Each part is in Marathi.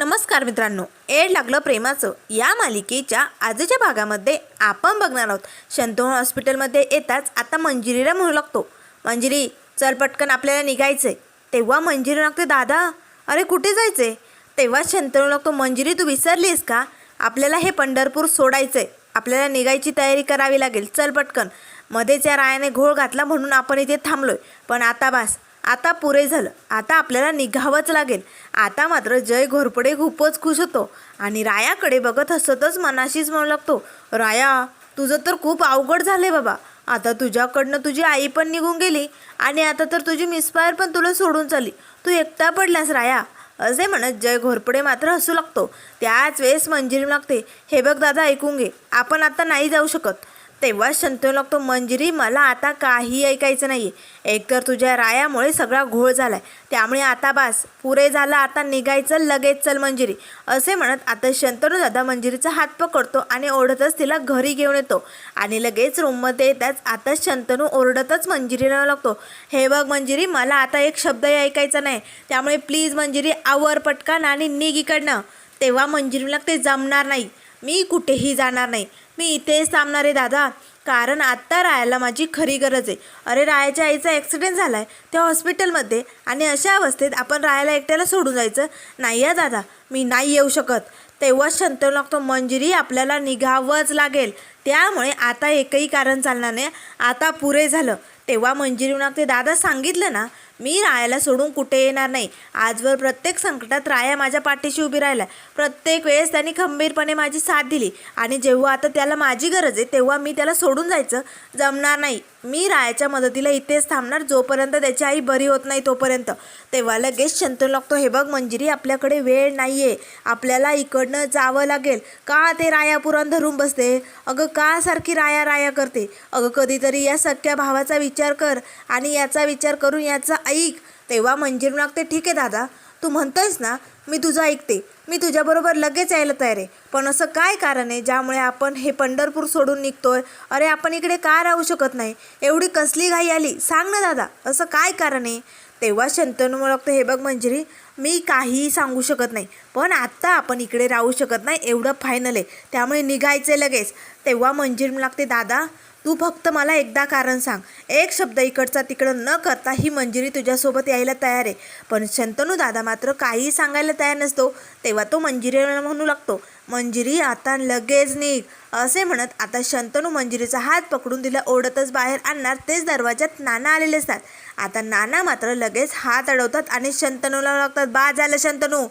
नमस्कार मित्रांनो एड लागलं प्रेमाचं. या मालिकेच्या आजच्या भागामध्ये आपण बघणार आहोत. शंतनू हॉस्पिटलमध्ये येताच आता मंजिरीला म्हणू लागतो. मंजिरी चल पटकन आपल्याला निघायचंय. तेव्हा मंजिरी लागते दादा अरे कुठे जायचंय? तेव्हा शंतनू लागतो मंजिरी तू विसरलीस का? आपल्याला हे पंढरपूर सोडायचंय. आपल्याला निघायची तयारी करावी लागेल. चल पटकन. मध्येच या रायाने घोळ घातला म्हणून आपण इथे थांबलोय. पण आता बास. आता पुरे झालं. आता आपल्याला निघावंच लागेल. आता मात्र जय घोरपडे खूपच खुश होतो. आणि रायाकडे बघत हसतच मनाशीच म्हणू लागतो राया तुझं तर खूप अवघड झाले बाबा. आता तुझ्याकडनं तुझी आई पण निघून गेली आणि आता तर तुझी मिसफायर पण तुला सोडून चालली. तू एकटा पडलास राया. असे म्हणत जय घोरपडे मात्र हसू लागतो. त्याच वेळेस मंजिरी लागते. हे बघ दादा ऐकून घे. आपण आता नाही जाऊ शकत. तेव्हा शंतनू लागतो मंजिरी मला आता काही ऐकायचं नाही एकतर तुझ्या रायामुळे सगळा घोळ झाला आहे त्यामुळे आता बास. पुरे झालं आता निघायचं लगेच चल मंजिरी. असे म्हणत आता शंतनू दादा मंजिरीचा हात पकडतो आणि ओढतच तिला घरी घेऊन येतो. आणि लगेच रूममध्ये येताच आता शंतनू ओरडतच मंजिरीला लागतो. हे बघ मंजिरी मला आता एक शब्दही ऐकायचा नाही. त्यामुळे प्लीज मंजिरी आवर पटकन आणि निघ इकडनं. तेव्हा मंजिरीला ते जमणार नाही. मी कुठेही जाणार नाही. मी इथेच थांबणार आहे दादा. कारण आत्ता रायाला माझी खरी गरज आहे. अरे रायाच्या आईचा ॲक्सिडेंट झाला आहे त्या हॉस्पिटलमध्ये आणि अशा अवस्थेत आपण रायाला एकट्याला सोडून जायचं नाही या दादा. मी नाही येऊ शकत. तेव्हा शंतनू लागतो मंजिरी आपल्याला निघावंच लागेल. त्यामुळे आता एकही कारण चालणार नाही. आता पुरे झालं. तेव्हा मंजिरी म्हणते दादा सांगितलं ना मी रायाला सोडून कुठे येणार नाही. आजवर प्रत्येक संकटात राया माझ्या पाठीशी उभी राहिला प्रत्येक वेळेस त्यांनी खंबीरपणे माझी साथ दिली. आणि जेव्हा आता त्याला माझी गरज आहे तेव्हा मी त्याला सोडून जायचं जमणार नाही. मी रायाच्या मदतीला इथेच थांबणार जोपर्यंत त्याची आई बरी होत नाही तोपर्यंत. तेव्हा लगेच शंतनू लागतो हे बघ मंजिरी आपल्याकडे वेळ नाही आहे आपल्याला इकडनं जावं लागेल. का ते राया पुरण धरून बसते? अगं का सारखी राया राया करते? अगं कधीतरी या सख्या भावाचा विचार कर आणि याचा विचार करून याचा ऐक तेव्हा मंजिरी लागते ठीक आहे दादा. तू म्हणतोयस ना मी तुझं ऐकते. मी तुझ्याबरोबर लगेच यायला तयार आहे. पण असं काय कारण आहे ज्यामुळे आपण हे पंढरपूर सोडून निघतोय? अरे आपण इकडे का राहू शकत नाही? एवढी कसली घाई आली? सांग ना दादा. असं काय कारण आहे? तेव्हा शंतनू लागतं हे बघ मंजिरी मी काहीही सांगू शकत नाही. पण आत्ता आपण इकडे राहू शकत नाही एवढं फायनल आहे. त्यामुळे निघायचं लगेच. तेव्हा मंजिरी लागते दादा तू फक्त मला एकदा कारण सांग. एक शब्द इकडचा तिकडं न करता ही मंजिरी तुझ्यासोबत यायला तयार आहे. पण शंतनू दादा मात्र काहीही सांगायला तयार नसतो. तेव्हा तो मंजिरीला म्हणू लागतो मंजिरी आता लगेच निघ. असे म्हणत आता शंतनू मंजिरीचा हात पकडून तिला ओढतच बाहेर आणणार. तेच दरवाज्यात नाना आलेले असतात. आता नाना मात्र लगेच हात अडवतात आणि शंतनूला लागतात बा झालं शंतनू.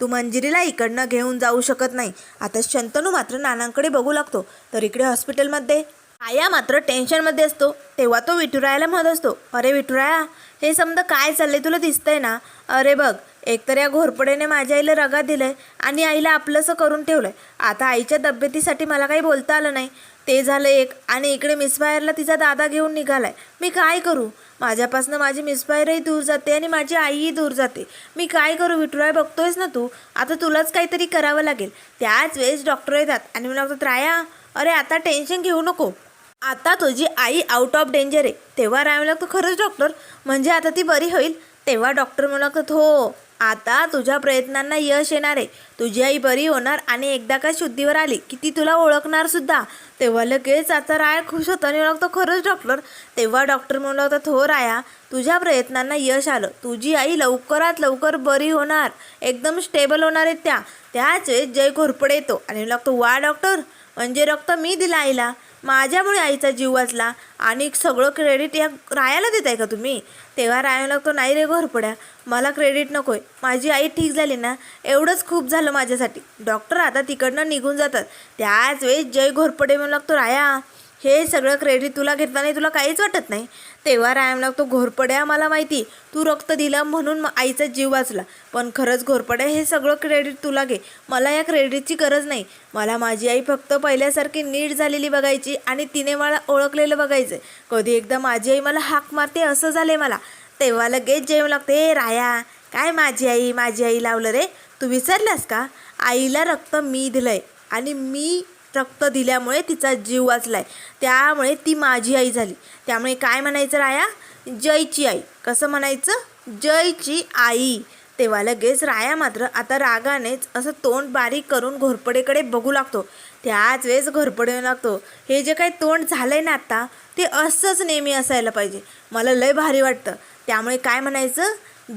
तू मंजिरीला इकडनं घेऊन जाऊ शकत नाही. आता शंतनू मात्र नानांकडे बघू लागतो. तर इकडे हॉस्पिटलमध्ये? आया मात्र टेन्शनमध्ये असतो. तेव्हा तो विठुरायाला म्हणत असतो अरे विठुराया हे समजा काय चाललंय तुला दिसतंय ना? अरे बघ एकतर या घोरपडेने माझ्या आईला रगा दिलंय आणि आईला आपलंसं करून ठेवलंय. आता आईच्या तब्येतीसाठी मला काही बोलता आलं नाही. ते झालं एक आणि इकडे मिसफायरला तिचा दादा घेऊन निघालाय. मी काय करू? माझ्यापासनं माझी मिसफायरही दूर जाते आणि माझी आईही दूर जाते. मी काय करू विठुराय बघतोयस ना तू? आता तुलाच काहीतरी करावं लागेल. त्याच वेळेस डॉक्टर येतात आणि मला म्हणतात राया अरे आता टेन्शन घेऊ नको. आता तुझी आई आउट ऑफ डेंजर आहे. तेव्हा राहावं लागतं खरंच डॉक्टर म्हणजे आता ती बरी होईल? तेव्हा डॉक्टर म्हणू लागतात हो. आता तुझ्या प्रयत्नांना यश येणार आहे. तुझी आई बरी होणार आणि एकदा का शुद्धीवर आली की ती तुला ओळखणार सुद्धा. तेव्हा लगेच आता राया खुश होतं आणि लागतो खरंच डॉक्टर तेव्हा डॉक्टर म्हणू लागतात हो राया. तुझ्या प्रयत्नांना यश आलं. तुझी आई लवकरात लवकर बरी होणार. एकदम स्टेबल होणार आहेत त्या. त्याच वेळेस जय घोरपडे येतो. आणि लागतो वा डॉक्टर म्हणजे रक्त मी दिला आईला. माझ्यामुळे आईचा जीव वाचला. आणि सगळं क्रेडिट या रायाला देत आहे का तुम्ही? तेव्हा राया लागतो नाही रे घोरपड्या मला क्रेडिट नको आहे माझी आई ठीक झाली ना एवढंच खूप झालं माझ्यासाठी. डॉक्टर आता तिकडनं निघून जातात. त्याच वेळेस जय घोरपडे म्हणू लागतो राया. हे सगळं क्रेडिट तुला घेतलं नाही तुला काहीच वाटत नाही. तेव्हा रायमला लागतो घोरपड्या मला माहिती तू रक्त दिलं म्हणून आईचा जीव वाचला. पण खरंच घोरपड्या हे सगळं क्रेडिट तुला घे. मला या क्रेडिटची गरज नाही. मला माझी आई फक्त पहिल्यासारखी नीट झालेली बघायची आणि तिने मला ओळखलेलं बघायचं कधी एकदा माझी आई मला हाक मारते असं झाले मला. तेव्हा लगेच जेवण लागते "ए, राया काय माझी आई? माझी आई लावलं रे. तू विसरलास का? आईला रक्त मी दिलंय आणि मी रक्त दिल्यामुळे तिचा जीव वाचलाय. त्यामुळे ती माझी आई झाली. त्यामुळे काय म्हणायचं राया? जयची आई. कसं म्हणायचं? जयची आई. तेव्हा लगेच राया मात्र आता रागानेच असं तोंड बारीक करून घोरपडेकडे बघू लागतो. त्याच वेळेस घोरपडे लागतो. हे जे काही तोंड झालंय ना आता ते असंच नेहमी असायला पाहिजे. मला लय भारी वाटतं. त्यामुळे काय म्हणायचं?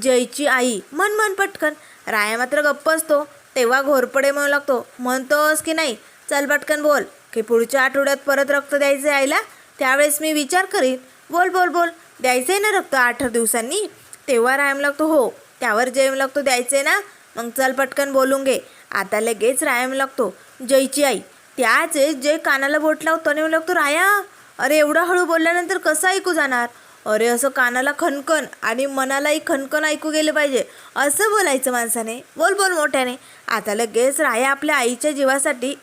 जयची आई. मन मन पटकन. राया मात्र गप्प असतो. तेव्हा घोरपडे म्हणू लागतो. म्हणतोस की नाही? चल पटकन बोल की पुढच्या आठवड्यात परत रक्त द्यायचं आहे आईला त्यावेळेस मी विचार करीन. बोल बोल बोल. द्यायचं आहे ना रक्त आठ दिवसांनी? तेव्हा रायम लागतो हो. त्यावर जयम लागतो द्यायचं आहे ना? मग चल पटकन बोलून घे. आता लगेच रायम लागतो. जयची आई. त्याच जय कानाला बोट लावतो आणि लागतो राया अरे एवढा हळू बोलल्यानंतर कसं ऐकू जाणार? अरे असं कानाला खनकन आणि मनालाही खनकन ऐकू गेलं पाहिजे. असं बोलायचं माणसाने. बोल बोल मोठ्याने. आता लगेच राया आपल्या आईच्या जीवासाठी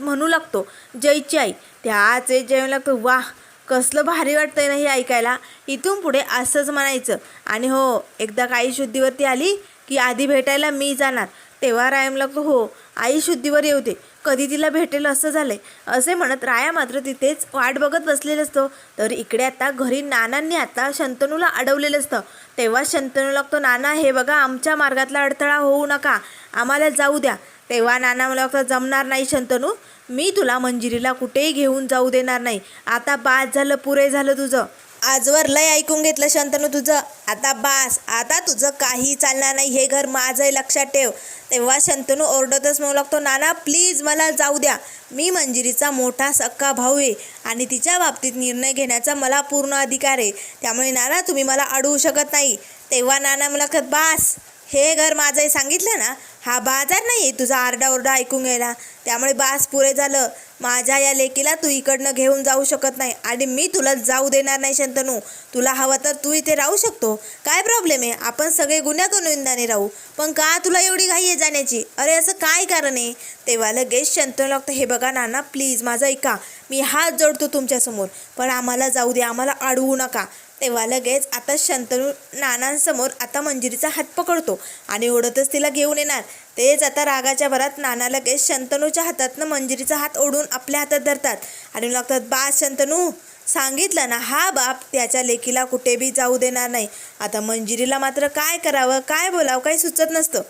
म्हणू लागतो. जयची आई. त्याच वेळेस जय लागतो वाह कसलं भारी वाटतंय ना हे ऐकायला. इथून पुढे असंच म्हणायचं. आणि हो एकदा काही शुद्धीवरती आली की आधी भेटायला मी जाणार. तेव्हा रायम लागतो हो आई शुद्धीवर येऊ दे. कधी तिला भेटेल असं झालंय. असे म्हणत राया मात्र तिथेच वाट बघत बसलेलं असतो. तर इकडे आता घरी नानांनी आता शंतनूला अडवलेलं असतं. तेव्हा शंतनू लागतो नाना हे बघा आमच्या मार्गातला अडथळा होऊ नका. आम्हाला जाऊ द्या. तेव्हा नाना मला वाटतं जमणार नाही शंतनू मी तुला मंजिरीला कुठेही घेऊन जाऊ देणार नाही. आता बाद झालं पुरे झालं तुझं. आजवर लय ऐकून घेतलं शंतनू तुझं. आता बास आता तुझं काही चालणार नाही हे घर माझं आहे लक्षात ठेव. तेव्हा शंतनू ओरडतच म्हणू लागतो नाना प्लीज मला जाऊ द्या. मी मंजिरीचा मोठा सक्का भाऊ आहे आणि तिच्या बाबतीत निर्णय घेण्याचा मला पूर्ण अधिकार आहे. त्यामुळे नाना तुम्ही मला अडवू शकत नाही. तेव्हा नाना मला बास हे घर माझं आहे सांगितलं ना हा बाजार नाही आहे तुझा आरडाओरडा ऐकून घ्यायला. त्यामुळे बास पुरे झालं. माझ्या या लेकीला तू इकडनं घेऊन जाऊ शकत नाही. आणि मी तुला जाऊ देणार नाही शंतनू. तुला हवं तर तू इथे राहू शकतो. काय प्रॉब्लेम आहे? आपण सगळे गुन्ह्या गोविंदाने राहू. पण का तुला एवढी घाई आहे जाण्याची? अरे असं काय कारण आहे? तेव्हा लगेच शंतनू लागतं हे बघा नाना प्लीज माझं ऐका. मी हात जोडतो तुमच्यासमोर. पण आम्हाला जाऊ दे. आम्हाला अडवू नका. तेव्हा लगेच आता शंतनू नानांसमोर आता मंजिरीचा हात पकडतो आणि ओढतच तिला घेऊन येणार. तेच आता रागाच्या भरात नाना लगेच शंतनूच्या हातातनं मंजिरीचा हात ओढून आपल्या हातात धरतात. आणि लागतात बा शंतनू सांगितलं ना हा बाप त्याच्या लेकीला कुठे बी जाऊ देणार नाही. आता मंजिरीला मात्र काय करावं काय बोलावं काही सुचत नसतं.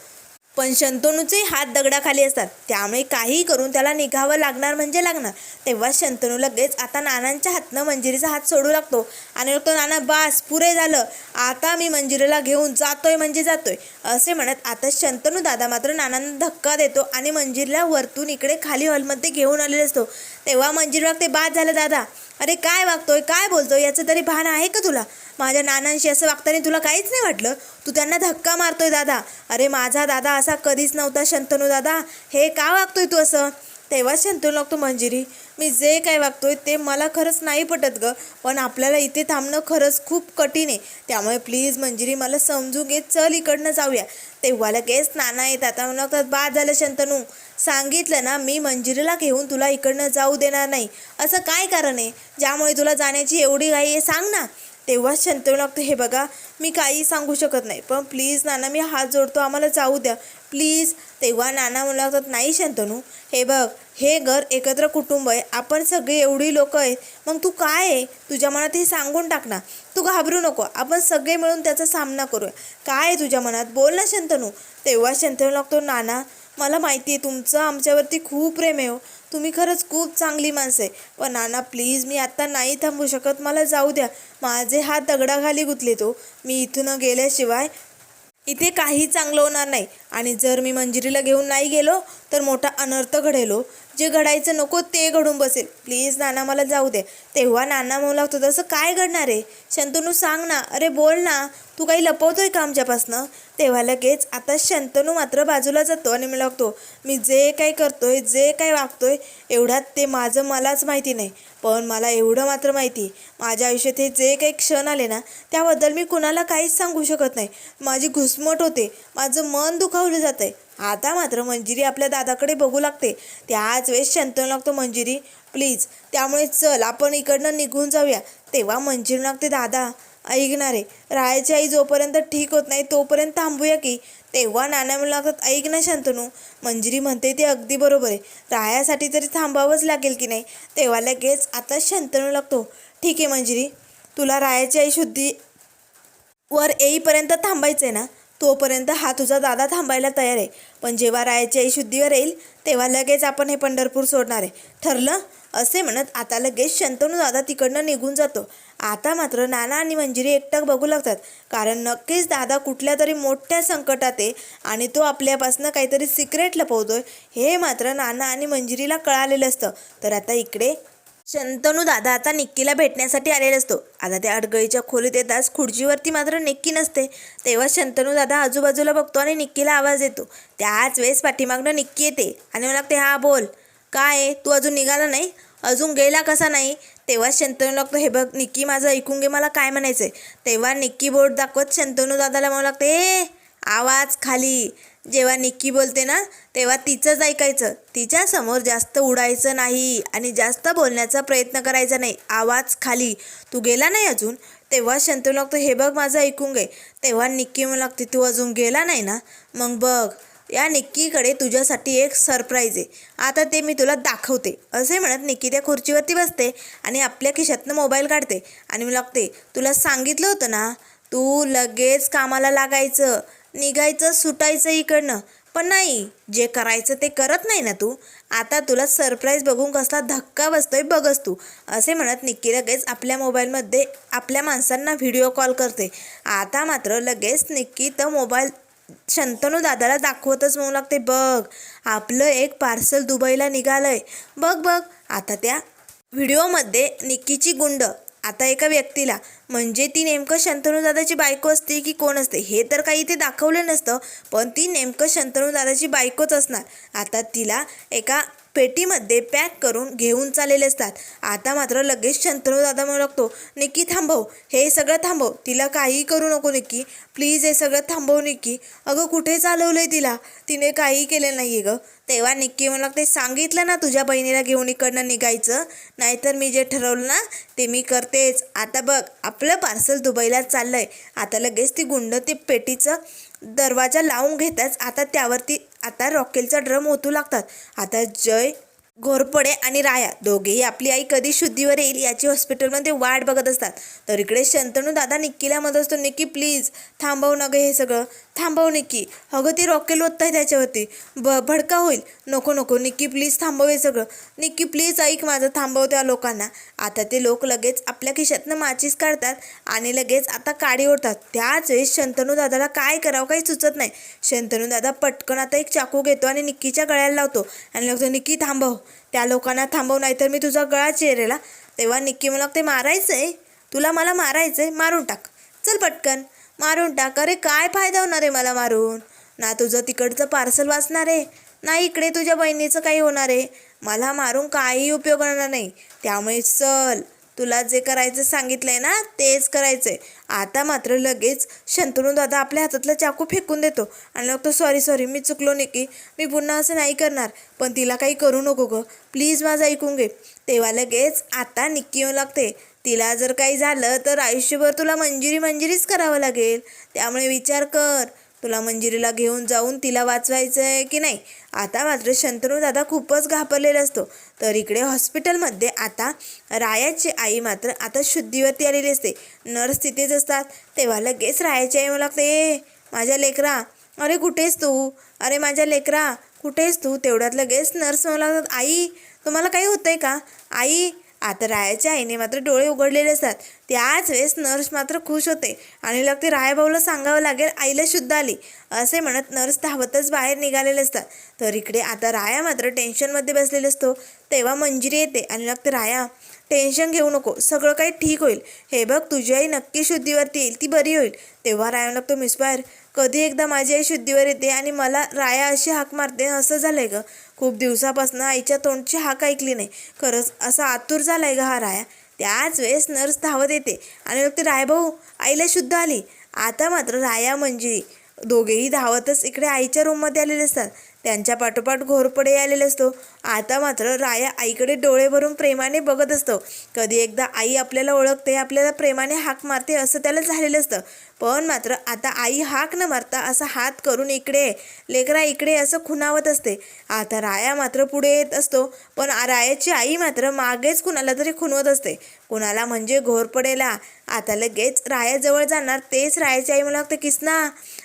पण शंतनूचे हात दगडाखाली असतात. त्यामुळे काही करून त्याला निघावं लागणार म्हणजे लागणार. तेव्हा शंतनू लगेच आता नानांच्या हातनं मंजिरीचा हात सोडू लागतो. आणि तो नाना बास पुरे झालं. आता मी मंजिरीला घेऊन जातोय म्हणजे जातोय. असे म्हणत आता शंतनू दादा मात्र नानांना धक्का देतो आणि मंजिरीला वरतून इकडे खाली हॉलमध्ये घेऊन आलेले असतो. तेव्हा मंजिरीला ते बाद झालं दादा. अरे काय वागतोय? काय बोलतोय? याचं तरी भान आहे का तुला? माझ्या नानांशी असं वागताना तुला काहीच नाही वाटलं? तू त्यांना धक्का मारतोय दादा. अरे माझा दादा असा कधीच नव्हता शंतनू दादा. हे का वागतोय तू असं? तेव्हाच शंतनू लागतो मंजिरी. मी जे काय वागतोय ते मला खरंच नाही पटत ग. पण आपल्याला इथे थांबणं खरंच खूप कठीण आहे. त्यामुळे प्लीज मंजिरी मला समजून घे. चल इकडनं जाऊया. तेव्हा लगेच नाना येतात आता लागतात बाद झालं शंतनू. सांगितलं ना मी मंजिरीला घेऊन तुला इकडनं जाऊ देणार नाही. असं काय कारण आहे? ज्यामुळे तुला जाण्याची एवढी घाई आहे सांग ना. तेव्हाच शंतनू लागतं हे बघा मी काही सांगू शकत नाही पण प्लीज नाना मी हात जोडतो आम्हाला जाऊ द्या. प्लीज. तेव्हा नाना म्हणू लागतात नाही शंतनू हे बघ हे घर एकत्र कुटुंब आहे आपण सगळे एवढी लोक आहेत मग तू काय आहे? तुझ्या मनात हे सांगून टाक ना. तू घाबरू नको आपण सगळे मिळून त्याचा सामना करूया. काय आहे तुझ्या मनात? बोल ना शंतनू. तेव्हा शंतनू लागतो नाना मला माहिती आहे तुमचं आमच्यावरती खूप प्रेम आहे हो. तुम्ही खरंच खूप चांगली माणसं आहे. पण नाना प्लीज मी आत्ता नाही थांबू शकत. मला जाऊ द्या. माझे हात दगडाखाली गुतले तो. मी इथून गेल्याशिवाय इथे काही चांगलं होणार नाही. आणि जर मी मंजिरीला घेऊन नाही गेलो तर मोठा अनर्थ घडेलो हो. जे घडायचं नको ते घडून बसेल. प्लीज नाना मला जाऊ दे. तेव्हा नाना म्हणू लागतो तसं काय घडणार आहे? शंतनू सांग ना. अरे बोल ना. तू काही लपवतोय का आमच्यापासनं? तेव्हा लगेच आता शंतनू मात्र बाजूला जातो आणि मला लागतो मी जे काही करतोय जे काही वागतोय एवढ्यात ते माझं मलाच माहिती नाही. पण मला एवढं मात्र माहिती. माझ्या आयुष्यात हे जे काही क्षण आले ना त्याबद्दल मी कुणाला काहीच सांगू शकत नाही. माझी घुसमट होते. माझं मन दुखावलं जातं आहे आता मात्र मंजिरी आपल्या दादाकडे बघू लागते. त्याच वेळेस शंतनू लागतो मंजिरी प्लीज त्यामुळे चल आपण इकडनं निघून जाऊया. तेव्हा मंजिरी लागते दादा ऐकणार आहे रायाची आई जोपर्यंत ठीक होत नाही तोपर्यंत थांबूया की. तेव्हा नाना म्हणू लागतात ऐक ना शंतनू. मंजिरी म्हणते ते अगदी बरोबर आहे. रायासाठी तरी थांबावंच लागेल की नाही. तेव्हा लगेच आता शंतनू लागतो ठीक आहे मंजिरी तुला रायाची आई शुद्धी वर येईपर्यंत थांबायचं आहे ना? तोपर्यंत हा तुझा दादा थांबायला तयार आहे. पण जेव्हा रायाची आई शुद्धीवर येईल तेव्हा लगेच आपण हे पंढरपूर सोडणार आहे. ठरलं? असे म्हणत आता लगेच शंतनू दादा तिकडनं निघून जातो. आता मात्र नाना आणि मंजिरी एकटक बघू लागतात. कारण नक्कीच दादा कुठल्या तरी मोठ्या संकटात आहे आणि तो आपल्यापासनं काहीतरी सिक्रेट लपवतोय. हे मात्र नाना आणि मंजिरीला कळालेलं असतं. तर आता इकडे शंतनू दादा आता निक्कीला भेटण्यासाठी आलेला असतो. आता त्या अडगळीच्या खोलीत येताच खुर्चीवरती मात्र निक्की नसते. तेव्हा शंतनू दादा आजूबाजूला बघतो आणि निक्कीला आवाज येतो त्याच वेळेस पाठीमागनं निक्की येते आणि मला लागते हा बोल. काय आहे? तू अजून निघाला नाही? अजून गेला कसा नाही? तेव्हा शंतनू लागतो हे बघ निक्की माझं ऐकून घे मला काय म्हणायचं आहे तेव्हा निक्की बोर्ड दाखवत शंतनू दादाला मला लागते ए आवाज खाली. जेव्हा निक्की बोलते ना तेव्हा तिचंच ऐकायचं. तिच्या समोर जास्त उडायचं नाही आणि जास्त बोलण्याचा प्रयत्न करायचा नाही. आवाज खाली. तू गेला नाही अजून? तेव्हा शंतनू लागतो हे बघ माझं ऐकून घे. तेव्हा निक्की म्हणू लागते तू अजून गेला नाही ना? मग बघ या निक्कीकडे तुझ्यासाठी एक सरप्राईज आहे. आता ते मी तुला दाखवते. असे म्हणत निक्की त्या खुर्चीवरती बसते आणि आपल्या खिशातनं मोबाईल काढते. आणि मी लागते तुला सांगितलं होतं ना तू लगेच कामाला लागायचं. निघायचं सुटायचं इकडनं. पण नाही जे करायचं ते करत नाही ना तू. आता तुला सरप्राईज बघून कसला धक्का बसतोय बघच तू. असे म्हणत निक्की लगेच आपल्या मोबाईलमध्ये आपल्या माणसांना व्हिडिओ कॉल करते. आता मात्र लगेच निक्की तर मोबाईल शंतनू दादाला दाखवतच म्हणू लागते बघ आपलं एक पार्सल दुबईला निघालंय. बघ बघ. आता त्या व्हिडिओमध्ये निक्कीची गुंड आता एका व्यक्तीला म्हणजे ती नेमकं शंतनूदादाची बायको असते की कोण असते हे तर काही इथे दाखवलं नसतं पण ती नेमकं शंतनू दादाची बायकोच असणार. आता तिला एका पेटीमध्ये पॅक करून घेऊन चाललेले असतात. आता मात्र लगेच शंतनूदादा म्हणू लागतो निक्की थांबव हे सगळं थांबव तिला काही करू नको निकी प्लीज हे सगळं थांबव निक्की अगं कुठे चालवलंय तिला तिने काही केलं नाही आहे गं तेव्हा निक्की म्हणू लागते सांगितलं ना तुझ्या बहिणीला घेऊन इकडनं निघायचं नाहीतर मी जे ठरवलं ना ते मी करतेच आता बघ आपलं पार्सल दुबईला चाललंय आता लगेच ती गुंड ते पेटीचं दरवाजा लावून घेताच आता त्यावरती आता रॉकेलचा ड्रम ओतू लागतात. आता जय घोरपडे आणि राया दोघेही आपली आई कधी शुद्धीवर येईल याची हॉस्पिटलमध्ये वाट बघत असतात. तर इकडे शंतनू दादा निक्कीला मदत असतो निक्की प्लीज थांबव नग गं हे सगळं. थांबव निक्की अगं ती रॉकेल ओतताय आहे त्याच्यावरती. ब भडका होईल. नको नको. निक्की प्लीज थांबव हे सगळं. निक्की प्लीज ऐक माझं. थांबव त्या लोकांना. आता ते लोक लगेच आपल्या खिशातनं माचीस काढतात आणि लगेच आता काडी ओढतात. त्याच वेळेस शंतनू दादाला काय करावं काही सुचत नाही. शंतनू दादा पटकन आता एक चाकू घेतो आणि निक्कीच्या गळ्याला लावतो. आणि लागतो निक्की थांबव. त्या लोकांना थांबव नाहीतर मी तुझा गळा चेरेला तेव्हा निक्की मला ते मारायचं आहे तुला मला मारायचं आहे मारून टाक. चल पटकन. मारून टाक. अरे काय फायदा होणार आहे मला मारून? ना तुझं तिकडचं पार्सल वाचणार आहे ना इकडे तुझ्या बहिणीचं काही होणार आहे. मला मारून काही उपयोग होणार नाही. त्यामुळे चल तुला जे करायचं सांगितलंय ना तेच करायचंय. आता मात्र लगेच शंतनू दादा आपल्या हातातला चाकू फेकून देतो. आणि मग तो सॉरी सॉरी मी चुकलो निकी. मी पुन्हा असं नाही करणार. पण तिला काही करू नको गं. प्लीज माझं ऐकून घे. तेव्हा लगेच आता निक्की येऊ लागते. तिला जर काही झालं तर आयुष्यभर तुला मंजिरी मंजिरीच करावं लागेल. त्यामुळे विचार कर. तुला मंजिरीला घेऊन जाऊन तिला वाचवायचं आहे की नाही? आता मात्र शंतनू दादा खूपच घाबरलेला असतो. तर इकडे हॉस्पिटलमध्ये आता रायाची आई मात्र आता शुद्धीवरती आलेली असते. नर्स तिथेच असतात. तेव्हा लगेच रायाची आई मला लागते ए माझ्या लेकरा अरे कुठेस तू? अरे माझ्या लेकरा कुठेस तू? तेवढ्यात लगेच नर्स मला लागतात आई तुम्हाला काही होतंय का? आई आता रायाच्या आईने मात्र डोळे उघडलेले असतात. त्याच वेळेस नर्स मात्र खुश होते. आणि लागते रायभाऊला सांगावं लागेल आईला शुद्ध आली. असे म्हणत नर्स धावतच बाहेर निघालेले असतात. तर इकडे आता राया मात्र टेन्शनमध्ये बसलेला असतो. तेव्हा मंजिरी येते आणि लागते राया टेन्शन घेऊ नको सगळं काही ठीक होईल. हे बघ तुझी आई नक्की शुद्धीवरती येईल ती बरी होईल. तेव्हा राया लागतो मिसबायर कधी एकदा माझी आई शुद्धीवर येते आणि मला राया अशी हाक मारते असं झालंय गं. खूप दिवसापासून आईच्या तोंडची हाक ऐकली नाही. खरंच असा आतुर झालाय ग हा राया. त्याच वेळेस नर्स धावत येते आणि मग ते रायभाऊ आईला शुद्ध आली. आता मात्र राया म्हणजे दोघेही धावतच इकडे आईच्या रूममध्ये आलेले असतात. त्यांच्या पाठोपाठ घोरपडे आलेला असतो. आता मात्र राया आईकडे डोळे भरून प्रेमाने बघत असतो. कधी एकदा आई आपल्याला ओळखते आपल्याला प्रेमाने हाक मारते असं त्याला झालेलं असतं. पण मात्र आता आई हाक न मारता असा हात करून इकडे लेकरा इकडे असं खुणावत असते. आता राया मात्र पुढे येत असतो पण रायाची आई मात्र मागेच कुणाला तरी खुणवत असते. कुणाला म्हणजे घोरपडेला. आता लगेच रायाजवळ जाणार तेच रायाची आई मला वाटतं किसना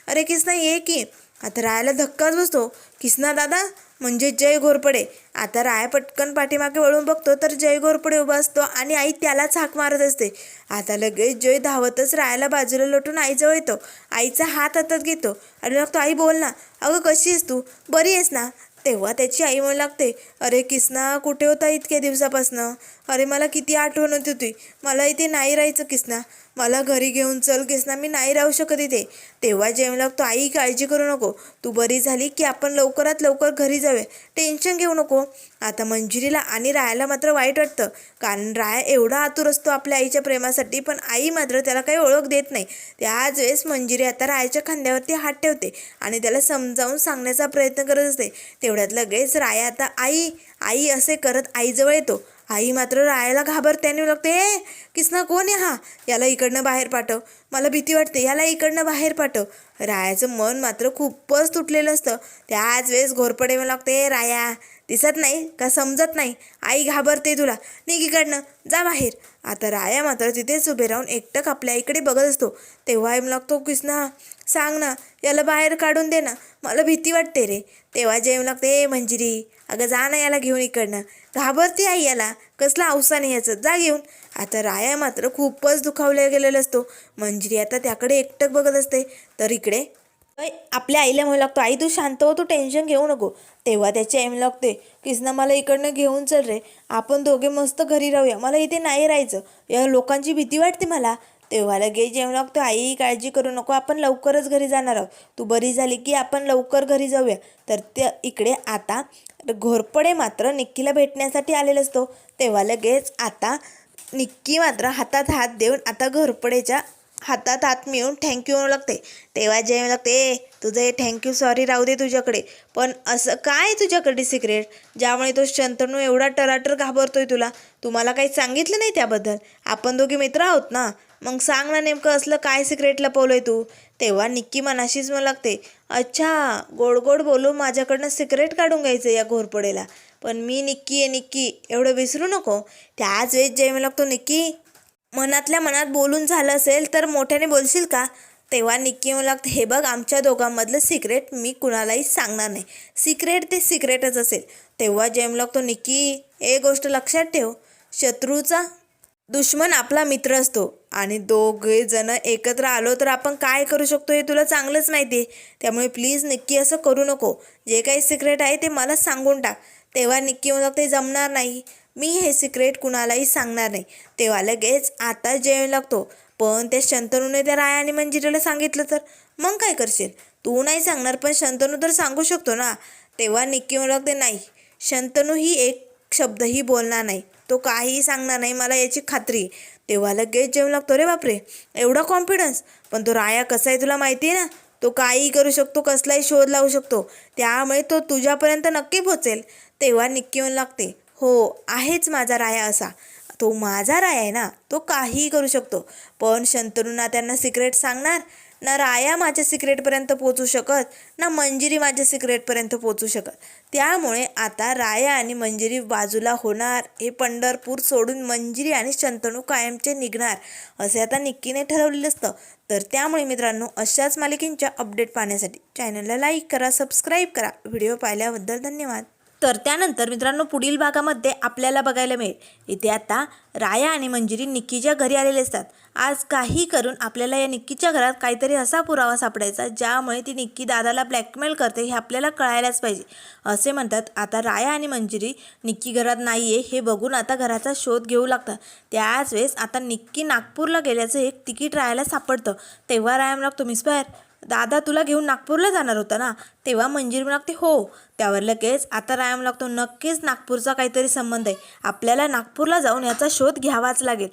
अरे किसना ये की. आता रायाला धक्काच बसतो. किसना दादा म्हणजे जय घोरपडे. आता राया पटकन पाठीमागे वळून बघतो तर जय घोरपडे उभा असतो आणि आई त्यालाच हाक मारत असते. आता लगेच जय धावतच रायाला बाजूला लोटून आईजवळ येतो. आईचा हात हातात घेतो. आणि लागतो आई बोल ना अगं कशी आहेस तू? बरी आहेस ना? तेव्हा त्याची आई म्हणू लागते अरे किसना कुठे होता इतक्या दिवसापासनं? अरे मला किती आठवण होती होती. मला इथे नाही राहायचं किसना. मला घरी घेऊन चल किसना मी नाही राहू शकत इथे. तेव्हा जेवण लागतो आई काळजी करू नको. तू बरी झाली की आपण लवकरात लवकर घरी जाऊया टेन्शन घेऊ नको. आता मंजिरीला आणि रायाला मात्र वाईट वाटतं. कारण राया एवढा आतुर असतो आपल्या आईच्या प्रेमासाठी पण आई मात्र त्याला काही ओळख देत नाही. त्याच वेळेस मंजिरी आता रायाच्या खांद्यावरती हात ठेवते आणि त्याला समजावून सांगण्याचा प्रयत्न करत असते. तेवढ्यात लगेच राया आता आई आई असे करत आईजवळ येतो. आई मात्र रायाला घाबरते आणि लागते ए किसना कोण आहे हा? याला इकडनं बाहेर पाठव. मला भीती वाटते याला इकडनं बाहेर पाठव. रायाचं मन मात्र खूपच तुटलेलं असतं. त्याच वेळेस घोरपडे मला लागते "ए, राया दिसत नाही का? समजत नाही. आई घाबरते तुला. निघ इकडनं. जा बाहेर. आता राया मात्र तिथेच उभे राहून एकटक आपल्या इकडे बघत असतो. तेव्हा एम लागतो किसना सांग ना याला बाहेर काढून दे ना. मला भीती वाटते रे. तेव्हा जेम लागते ए मंजिरी अगं जा ना याला घेऊन इकडनं. घाबरते आई याला. कसला अवसा नाही याचं. जा घेऊन. आता राया मात्र खूपच दुखावल्या गेलेला असतो. मंजिरी आता त्याकडे एकटक बघत असते. तर इकडे. आपल्या आईला म्हणू लागतो आई तू शांत हो तू टेन्शन घेऊ नको. तेव्हा त्याची आई म्हणू लागते किसना मला इकडनं घेऊन चल रे. आपण दोघे मस्त घरी राहूया. मला इथे नाही राहायचं. या लोकांची भीती वाटते मला. तेव्हा लगेच जेवण. लागतो आई काळजी करू नको. आपण लवकरच घरी जाणार आहोत. तू बरी झाली की आपण लवकर घरी जाऊया. तर त्या इकडे आता घोरपडे मात्र निक्कीला भेटण्यासाठी आलेला असतो. तेव्हा लगेच आता निक्की मात्र हातात हात देऊन आता घोरपडेच्या हातात हात मिळून थँक्यू म्हणू लागते. तेव्हा जेवण लागते ए तुझं हे थँक्यू सॉरी राहू दे तुझ्याकडे. पण असं काय तुझ्याकडे सिक्रेट ज्यामुळे तो शंतनू एवढा टराटर घाबरतोय तुला. तुम्हाला काही सांगितलं नाही त्याबद्दल? आपण दोघे मित्र आहोत ना. मग सांग ना नेमकं असलं काय सिक्रेट लपवलंय तू? तेव्हा निक्की मनाशीच मला लागते अच्छा गोड गोड बोलून माझ्याकडनं सिक्रेट काढून घ्यायचं या घोरपडेला. पण मी निक्की आहे निक्की एवढं विसरू नको. त्याच वेळेस जय लागतो निक्की मनातल्या मनात बोलून झालं असेल तर मोठ्याने बोलशील का? तेव्हा निक्की म्हणू लागतं हे बघ आमच्या दोघांमधलं सिक्रेट मी कुणालाही सांगणार नाही. सिक्रेट ते सिक्रेटच असेल. तेव्हा जेम लागतो निक्की ए गोष्ट लक्षात ठेव शत्रूचा दुश्मन आपला मित्र असतो आणि दोघे जण एकत्र आलो तर आपण काय करू शकतो हे तुला चांगलंच माहिती आहे. त्यामुळे प्लीज निक्की असं करू नको. जे काही सिक्रेट आहे ते मला सांगून टाक. तेव्हा निक्की म्हणू ते जमणार नाही. मी हे सिक्रेट कुणालाही सांगणार नाही. तेव्हा लगेच आता जेवण लागतो. पण त्या शंतनूने त्या राया आणि मंजिरीला सांगितलं तर मग काय करशील? तू नाही सांगणार पण शंतनू तर सांगू शकतो ना. तेव्हा निक्की म्हणू लागते नाही. शंतनू ही एक शब्दही बोलणार नाही. तो काहीही सांगणार नाही मला याची खात्री. तेव्हा लगेच जेवण लागतो रे बापरे. एवढा कॉन्फिडन्स पण तो राया कसा आहे तुला माहिती आहे ना? तो काहीही करू शकतो कसलाही शोध लावू शकतो. त्यामुळे तो तुझ्यापर्यंत नक्की पोचेल तेव्हा निक्की येऊन लागते हो आहेच माझा राया असा. तो माझा राया आहे ना? तो काहीही करू शकतो. पण शंतनूंना त्यांना सिक्रेट सांगणार ना राया माझ्या सिक्रेटपर्यंत पोचू शकत ना मंजिरी माझ्या सिक्रेटपर्यंत पोचू शकत. त्यामुळे आता राया आणि मंजिरी बाजूला होणार हे पंढरपूर सोडून मंजिरी आणि शंतनू कायमचे निघणार असे आता निक्कीने ठरवलेलं असतं. तर त्यामुळे मित्रांनो अशाच मालिकेंच्या अपडेट पाहण्यासाठी चॅनलला लाईक करा सबस्क्राईब करा. व्हिडिओ पाहिल्याबद्दल धन्यवाद. तर त्यानंतर मित्रांनो पुढील भागामध्ये आपल्याला बघायला मिळेल. इथे आता राया आणि मंजिरी निक्कीच्या घरी आलेले असतात. आज काही करून आपल्याला या निक्कीच्या घरात काहीतरी असा पुरावा सापडायचा ज्यामुळे ती निक्की दादाला ब्लॅकमेल करते हे आपल्याला कळायलाच पाहिजे. असे म्हणतात आता राया आणि मंजिरी निक्की घरात नाही आहे हे बघून आता घराचा शोध घेऊ लागतात. त्याच वेळेस आता निक्की नागपूरला गेल्याचं एक तिकीट रायाला सापडतं. तेव्हा राया लागतो मिस्पायर दादा तुला घेऊन नागपूरला जाणार होता ना? तेव्हा मंजिरी लागते हो. त्यावर लगेच आता रायाम लागतो. नक्कीच नागपूरचा काहीतरी संबंध आहे. आपल्याला नागपूरला जाऊन याचा शोध घ्यावाच लागेल.